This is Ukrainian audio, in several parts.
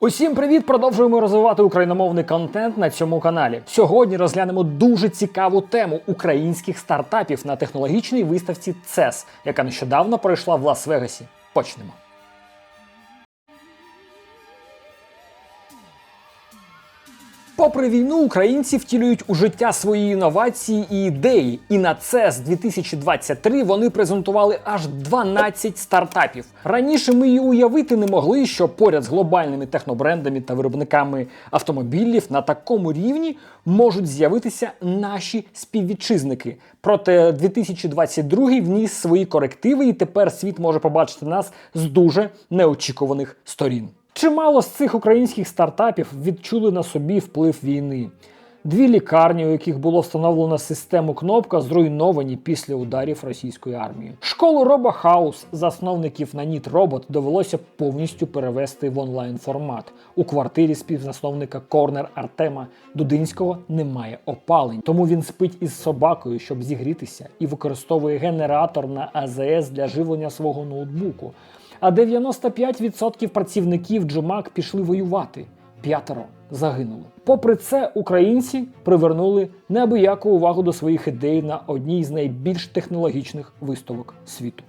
Усім привіт! Продовжуємо розвивати україномовний контент на цьому каналі. Сьогодні розглянемо дуже цікаву тему українських стартапів на технологічній виставці CES, яка нещодавно пройшла в Лас-Вегасі. Почнемо. Попри війну, українці втілюють у життя свої інновації і ідеї. І на CES 2023 вони презентували аж 12 стартапів. Раніше ми і уявити не могли, що поряд з глобальними технобрендами та виробниками автомобілів на такому рівні можуть з'явитися наші співвітчизники. Проте 2022 вніс свої корективи, і тепер світ може побачити нас з дуже неочікуваних сторін. Чимало з цих українських стартапів відчули на собі вплив війни. Дві лікарні, у яких було встановлено систему кнопка, зруйновані після ударів російської армії. Школу RoboHouse засновників Nanit Robot довелося повністю перевести в онлайн формат. У квартирі співзасновника Корнер Артема Дудинського немає опалень, тому він спить із собакою, щоб зігрітися, і використовує генератор на АЗС для живлення свого ноутбуку. А 95% працівників Джумак пішли воювати. П'ятеро загинули. Попри це, українці привернули неабияку увагу до своїх ідей на одній з найбільш технологічних виставок світу.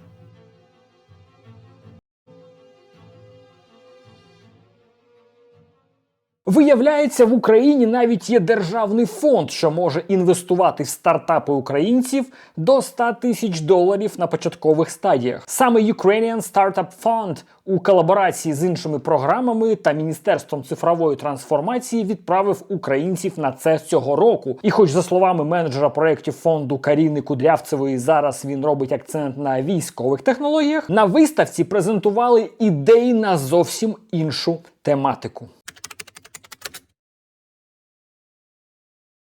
Виявляється, в Україні навіть є державний фонд, що може інвестувати в стартапи українців до 100 тисяч доларів на початкових стадіях. Саме Ukrainian Startup Fund у колаборації з іншими програмами та Міністерством цифрової трансформації відправив українців на це цього року. І, хоч за словами менеджера проєктів фонду Каріни Кудрявцевої, зараз він робить акцент на військових технологіях, на виставці презентували ідеї на зовсім іншу тематику.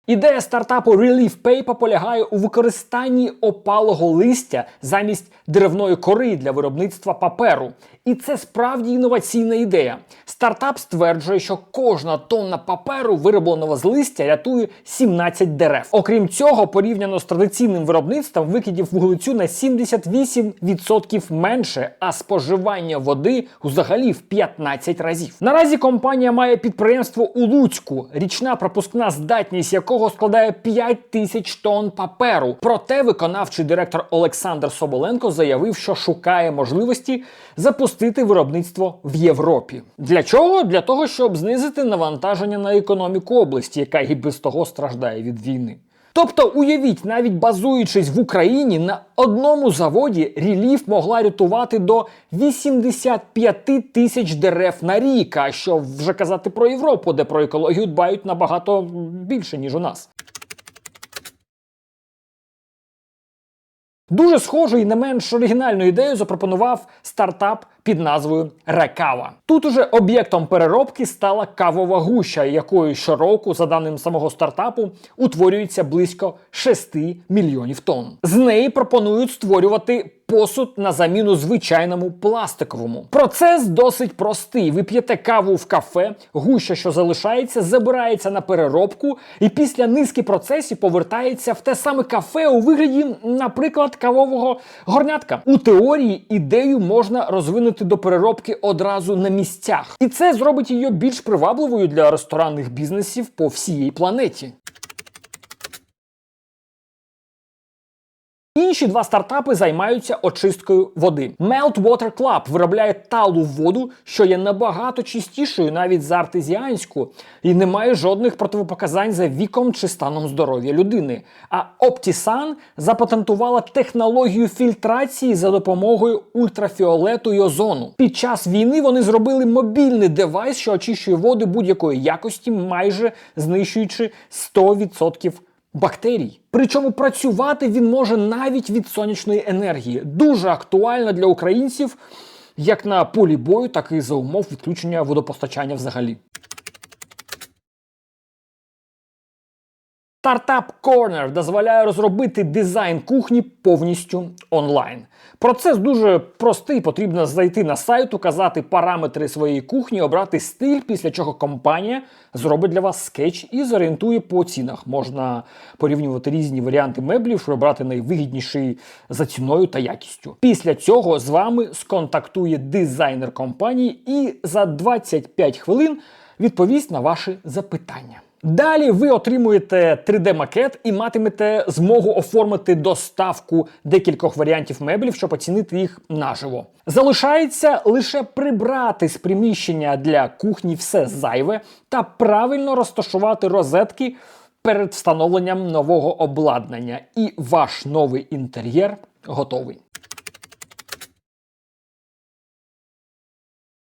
Ідея стартапу Relief Paper полягає у використанні опалого листя замість деревної кори для виробництва паперу. І це справді інноваційна ідея. Стартап стверджує, що кожна тонна паперу, виробленого з листя, рятує 17 дерев. Окрім цього, порівняно з традиційним виробництвом викидів вуглецю на 78% менше, а споживання води взагалі в 15 разів. Наразі компанія має підприємство у Луцьку, річна пропускна здатність якого складає 5 тисяч тонн паперу. Проте виконавчий директор Олександр Соболенко заявив, що шукає можливості запустити виробництво в Європі. Для чого? Для того, щоб знизити навантаження на економіку області, яка і без того страждає від війни. Тобто, уявіть, навіть базуючись в Україні, на одному заводі ріліф могла рятувати до 85 тисяч дерев на рік. А що вже казати про Європу, де про екологію дбають набагато більше, ніж у нас. Дуже схожу і не менш оригінальну ідею запропонував стартап під назвою Рекава. Тут уже об'єктом переробки стала кавова гуща, якою щороку, за даним самого стартапу, утворюється близько 6 мільйонів тонн. З неї пропонують створювати посуд на заміну звичайному пластиковому. Процес досить простий. Ви п'єте каву в кафе, гуща, що залишається, забирається на переробку, і після низки процесів повертається в те саме кафе у вигляді, наприклад, кавового горнятка. У теорії ідею можна розвинути до переробки одразу на місцях, і це зробить її більш привабливою для ресторанних бізнесів по всій планеті. Інші два стартапи займаються очисткою води. Melt Water Club виробляє талу воду, що є набагато чистішою навіть за артезіанську, і не має жодних противопоказань за віком чи станом здоров'я людини. А Optisan запатентувала технологію фільтрації за допомогою ультрафіолету і озону. Під час війни вони зробили мобільний девайс, що очищує води будь-якої якості, майже знищуючи 100% бактерій. Причому працювати він може навіть від сонячної енергії. Дуже актуально для українців як на полі бою, так і за умов відключення водопостачання взагалі. Startup Corner дозволяє розробити дизайн кухні повністю онлайн. Процес дуже простий. Потрібно зайти на сайт, указати параметри своєї кухні, обрати стиль, після чого компанія зробить для вас скетч і зорієнтує по цінах. Можна порівнювати різні варіанти меблів, щоб обрати найвигідніший за ціною та якістю. Після цього з вами сконтактує дизайнер компанії і за 25 хвилин відповість на ваші запитання. Далі ви отримуєте 3D-макет і матимете змогу оформити доставку декількох варіантів меблів, щоб оцінити їх наживо. Залишається лише прибрати з приміщення для кухні все зайве та правильно розташувати розетки перед встановленням нового обладнання. І ваш новий інтер'єр готовий.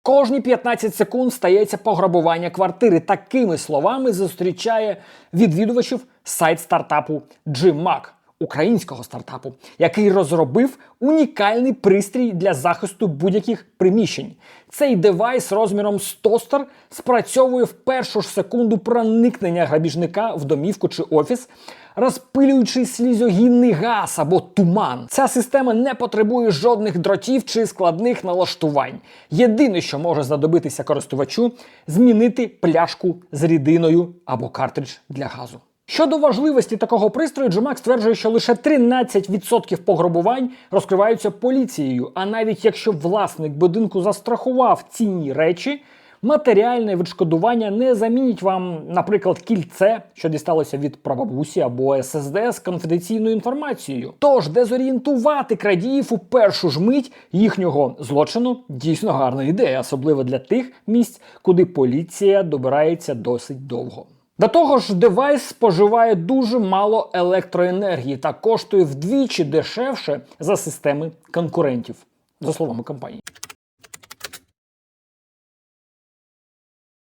Кожні 15 секунд стається пограбування квартири. Такими словами зустрічає відвідувачів сайт стартапу GMAC, українського стартапу, який розробив унікальний пристрій для захисту будь-яких приміщень. Цей девайс розміром з тостер спрацьовує в першу ж секунду проникнення грабіжника в домівку чи офіс. Розпилюючи слізогінний газ або туман, ця система не потребує жодних дротів чи складних налаштувань. Єдине, що може знадобитися користувачу, змінити пляшку з рідиною або картридж для газу. Щодо важливості такого пристрою, Джумак стверджує, що лише 13% пограбувань розкриваються поліцією. А навіть якщо власник будинку застрахував цінні речі, матеріальне відшкодування не замінить вам, наприклад, кільце, що дісталося від прабабусі або ССД з конфіденційною інформацією. Тож дезорієнтувати крадіїв у першу ж мить їхнього злочину дійсно гарна ідея, особливо для тих місць, куди поліція добирається досить довго. До того ж, девайс споживає дуже мало електроенергії та коштує вдвічі дешевше за системи конкурентів, за словами компанії.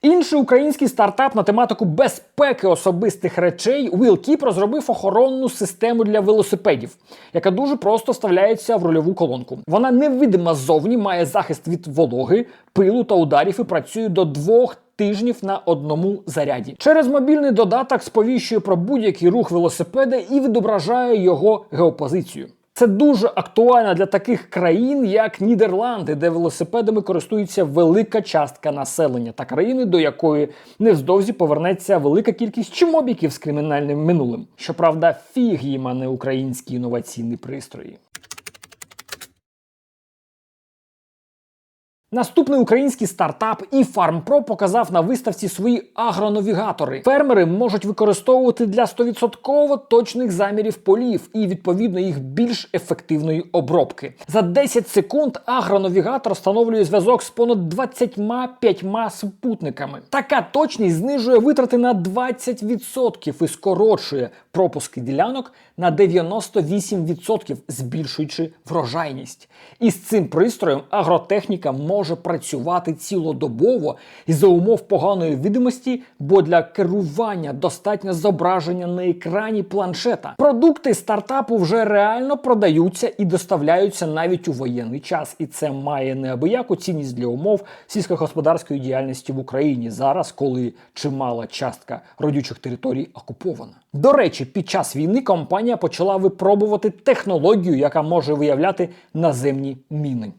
Інший український стартап на тематику безпеки особистих речей WillKeep розробив охоронну систему для велосипедів, яка дуже просто вставляється в рульову колонку. Вона невидима ззовні, має захист від вологи, пилу та ударів і працює до двох тижнів на одному заряді. Через мобільний додаток сповіщує про будь-який рух велосипеда і відображає його геопозицію. Це дуже актуально для таких країн, як Нідерланди, де велосипедами користується велика частка населення, та країни, до якої невздовзі повернеться велика кількість чмобіків з кримінальним минулим. Щоправда, фіг їм, а не українські інноваційні пристрої. Наступний український стартап eFarmPro показав на виставці свої агронавігатори. Фермери можуть використовувати для 100% точних замірів полів і відповідно їх більш ефективної обробки. За 10 секунд агронавігатор встановлює зв'язок з понад 25 супутниками. Така точність знижує витрати на 20% і скорочує пропуски ділянок на 98%, збільшуючи врожайність. І з цим пристроєм агротехніка може працювати цілодобово і за умов поганої видимості, бо для керування достатньо зображення на екрані планшета. Продукти стартапу вже реально продаються і доставляються навіть у воєнний час, і це має неабияку цінність для умов сільськогосподарської діяльності в Україні зараз, коли чимала частка родючих територій окупована. До речі, під час війни компанія почала випробувати технологію, яка може виявляти наземні міни.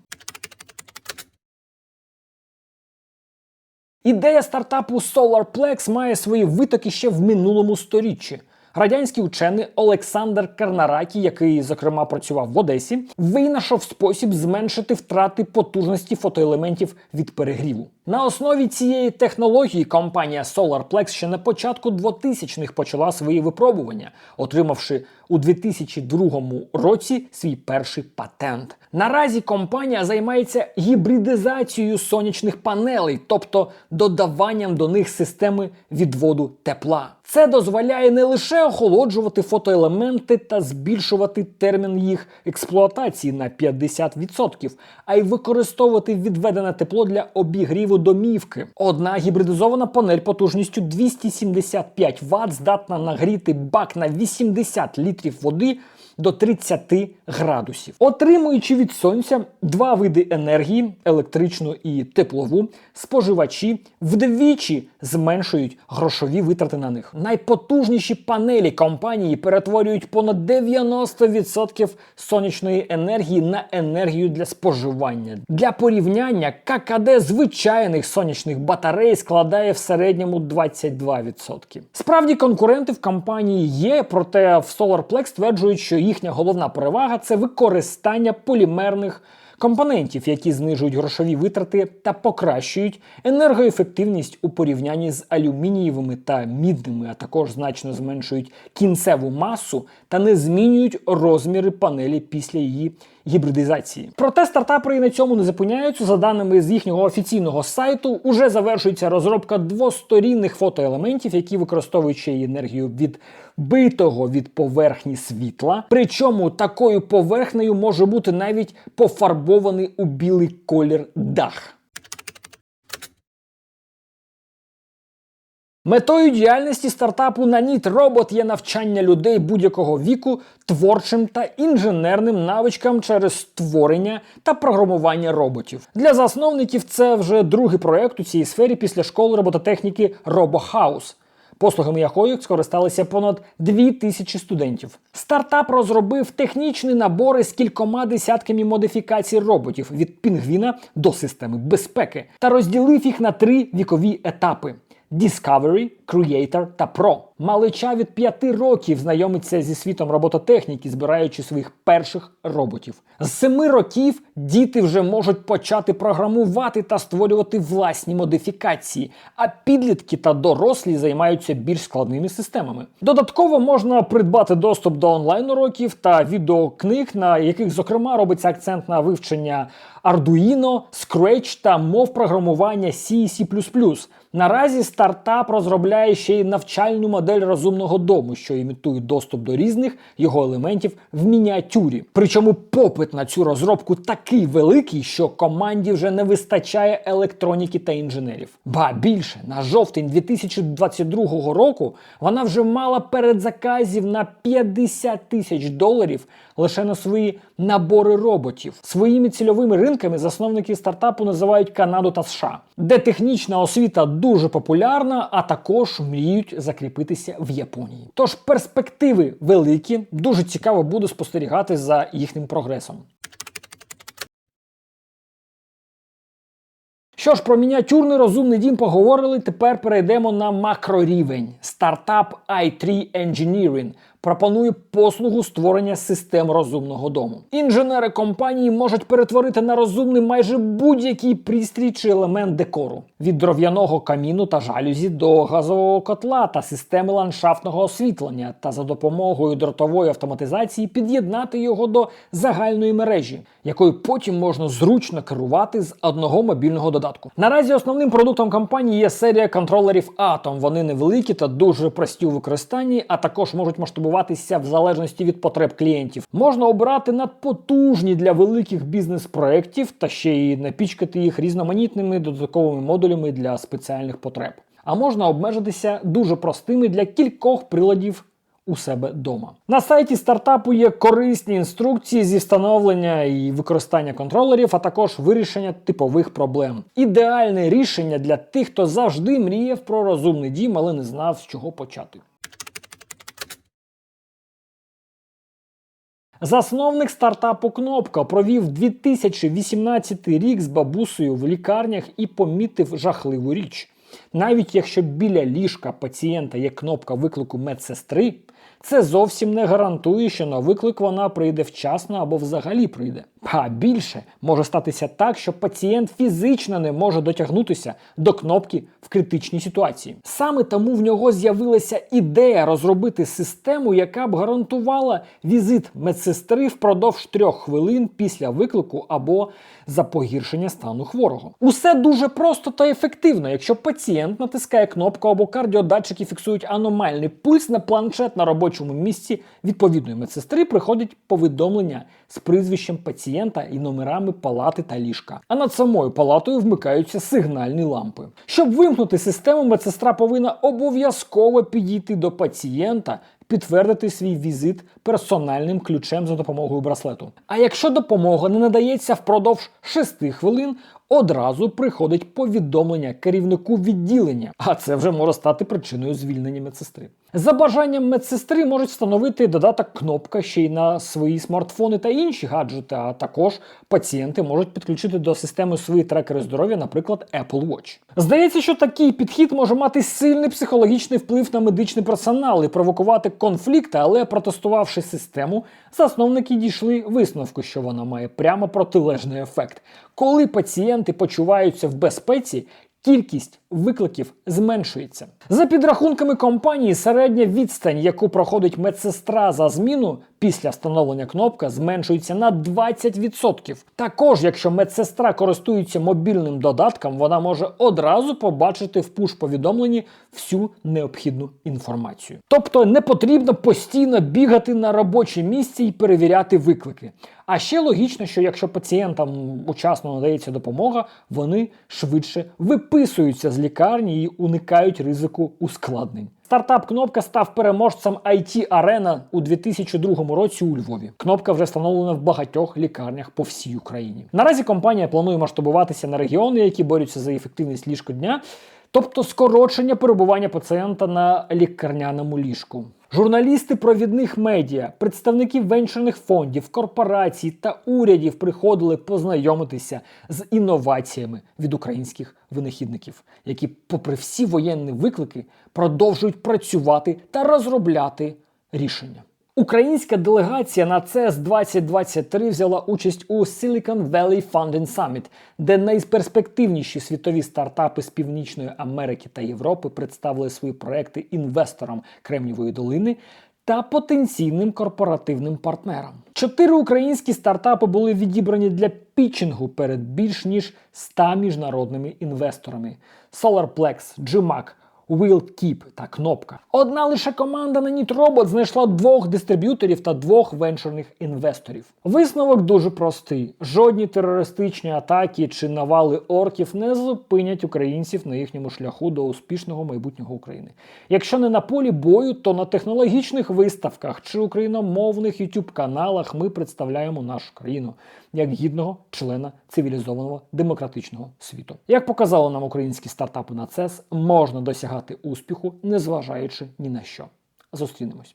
Ідея стартапу SolarPlex має свої витоки ще в минулому сторіччі. Радянський учений Олександр Карнаракі, який зокрема працював в Одесі, винайшов спосіб зменшити втрати потужності фотоелементів від перегріву. На основі цієї технології компанія SolarPlex ще на початку 2000-х почала свої випробування, отримавши у 2002 році свій перший патент. Наразі компанія займається гібридизацією сонячних панелей, тобто додаванням до них системи відводу тепла. Це дозволяє не лише охолоджувати фотоелементи та збільшувати термін їх експлуатації на 50%, а й використовувати відведене тепло для обігріву домівки. Одна гібридизована панель потужністю 275 Вт здатна нагріти бак на 80 літрів води до 30 градусів. Отримуючи від сонця два види енергії електричну і теплову, споживачі вдвічі зменшують грошові витрати на них. Найпотужніші панелі компанії перетворюють понад 90% сонячної енергії на енергію для споживання. Для порівняння ККД звичайних сонячних батарей складає в середньому 22%. Справді конкуренти в компанії є, проте в SolarPlex стверджують, що їхня головна перевага це використання полімерних компонентів, які знижують грошові витрати та покращують енергоефективність у порівнянні з алюмінієвими та мідними, а також значно зменшують кінцеву масу та не змінюють розміри панелі після її гібридизації. Проте стартапери на цьому не зупиняються. За даними з їхнього офіційного сайту, уже завершується розробка двосторінних фотоелементів, які використовують ще енергію від битого від поверхні світла. Причому такою поверхнею може бути навіть пофарбований у білий колір дах. Метою діяльності стартапу Наніт Робот є навчання людей будь-якого віку творчим та інженерним навичкам через створення та програмування роботів. Для засновників це вже другий проект у цій сфері після школи робототехніки RoboHouse послугами якої скористалися понад 2 тисячі студентів. Стартап розробив технічні набори з кількома десятками модифікацій роботів від пінгвіна до системи безпеки та розділив їх на три вікові етапи. Discovery, Creator та Pro. Малича від 5 років знайомиться зі світом робототехніки, збираючи своїх перших роботів. З 7 років діти вже можуть почати програмувати та створювати власні модифікації, а підлітки та дорослі займаються більш складними системами. Додатково можна придбати доступ до онлайн уроків та відеокниг, на яких, зокрема, робиться акцент на вивчення Arduino, Scratch та мов програмування C і C++. Наразі стартап розробляє ще й навчальну модель розумного дому, що імітує доступ до різних його елементів в мініатюрі. Причому попит на цю розробку такий великий, що команді вже не вистачає електроніки та інженерів. Ба більше на жовтень 2022 року вона вже мала передзаказів на 50 тисяч доларів лише на свої набори роботів. Своїми цільовими ринками засновники стартапу називають Канаду та США, де технічна освіта дуже популярна, а також мріють закріпитися в Японії. Тож перспективи великі, дуже цікаво буде спостерігати за їхнім прогресом. Що ж, про мініатюрний розумний дім поговорили. Тепер перейдемо на макрорівень. Стартап i3 Engineering пропонує послугу створення систем розумного дому. Інженери компанії можуть перетворити на розумний майже будь-який пристрій чи елемент декору від дров'яного каміну та жалюзі до газового котла та системи ландшафтного освітлення, та за допомогою дротової автоматизації під'єднати його до загальної мережі, якою потім можна зручно керувати з одного мобільного додатку. Наразі основним продуктом компанії є серія контролерів Atom. Вони невеликі та дуже прості у використанні, а також можуть масштабувати в залежності від потреб клієнтів. Можна обирати надпотужні для великих бізнес-проєктів та ще й напічкати їх різноманітними додатковими модулями для спеціальних потреб. А можна обмежитися дуже простими для кількох приладів. У себе вдома. На сайті стартапу є корисні інструкції зі встановлення і використання контролерів, а також вирішення типових проблем. Ідеальне рішення для тих, хто завжди мріяв про розумний дім, але не знав, з чого почати. Засновник стартапу Кнопка провів 2018 рік з бабусею в лікарнях і помітив жахливу річ. Навіть якщо біля ліжка пацієнта є кнопка виклику медсестри, це зовсім не гарантує, що на виклик вона прийде вчасно або взагалі прийде. А більше може статися так, що пацієнт фізично не може дотягнутися до кнопки в критичній ситуації. Саме тому в нього з'явилася ідея розробити систему, яка б гарантувала візит медсестри впродовж трьох хвилин після виклику або за погіршення стану хворого. Усе дуже просто та ефективно, якщо пацієнт натискає кнопку або кардіодатчики фіксують аномальний пульс на планшет на робочому місці відповідної медсестри, приходять повідомлення з прізвищем пацієнта і номерами палати та ліжка. А над самою палатою вмикаються сигнальні лампи. Щоб вимкнути систему, медсестра повинна обов'язково підійти до пацієнта. підтвердити свій візит персональним ключем за допомогою браслету. А якщо допомога не надається впродовж 6 хвилин, одразу приходить повідомлення керівнику відділення, а це вже може стати причиною звільнення медсестри. За бажанням медсестри можуть встановити додаток кнопка ще й на свої смартфони та інші гаджети. А також пацієнти можуть підключити до системи свої трекери здоров'я, наприклад, Apple Watch. Здається, що такий підхід може мати сильний психологічний вплив на медичний персонал і провокувати конфлікти, але протестувавши систему, засновники дійшли висновку, що вона має прямо протилежний ефект. Коли пацієнти почуваються в безпеці, кількість викликів зменшується. За підрахунками компанії, середня відстань, яку проходить медсестра за зміну після встановлення кнопка, зменшується на 20%. Також, якщо медсестра користується мобільним додатком, вона може одразу побачити в пуш-повідомленні всю необхідну інформацію. Тобто не потрібно постійно бігати на робоче місце і перевіряти виклики. А ще логічно, що якщо пацієнтам учасно надається допомога, вони швидше виписуються з лікарні і уникають ризику ускладнень. Стартап Кнопка став переможцем IT Arena у 2002 році у Львові. Кнопка вже встановлена в багатьох лікарнях по всій Україні. Наразі компанія планує масштабуватися на регіони, які борються за ефективність ліжкодня, тобто скорочення перебування пацієнта на лікарняному ліжку. Журналісти провідних медіа, представники венчурних фондів, корпорацій та урядів приходили познайомитися з інноваціями від українських винахідників, які, попри всі воєнні виклики, продовжують працювати та розробляти рішення. Українська делегація на CES 2023 взяла участь у Silicon Valley Funding Summit, де найперспективніші світові стартапи з Північної Америки та Європи представили свої проекти інвесторам Кремнівої долини та потенційним корпоративним партнерам. Чотири українські стартапи були відібрані для пітчингу перед більш ніж 100 міжнародними інвесторами: SolarPlex, GMAC, WillKeep та Кнопка. Одна лише команда на Нітрobot знайшла двох дистриб'юторів та двох венчурних інвесторів. Висновок дуже простий: жодні терористичні атаки чи навали орків не зупинять українців на їхньому шляху до успішного майбутнього України. Якщо не на полі бою, то на технологічних виставках чи україномовних youtube каналах ми представляємо нашу країну як гідного члена цивілізованого демократичного світу. Як показали нам українські стартапи на CES, можна досягати успіху, незважаючи ні на що. Зустрінемось.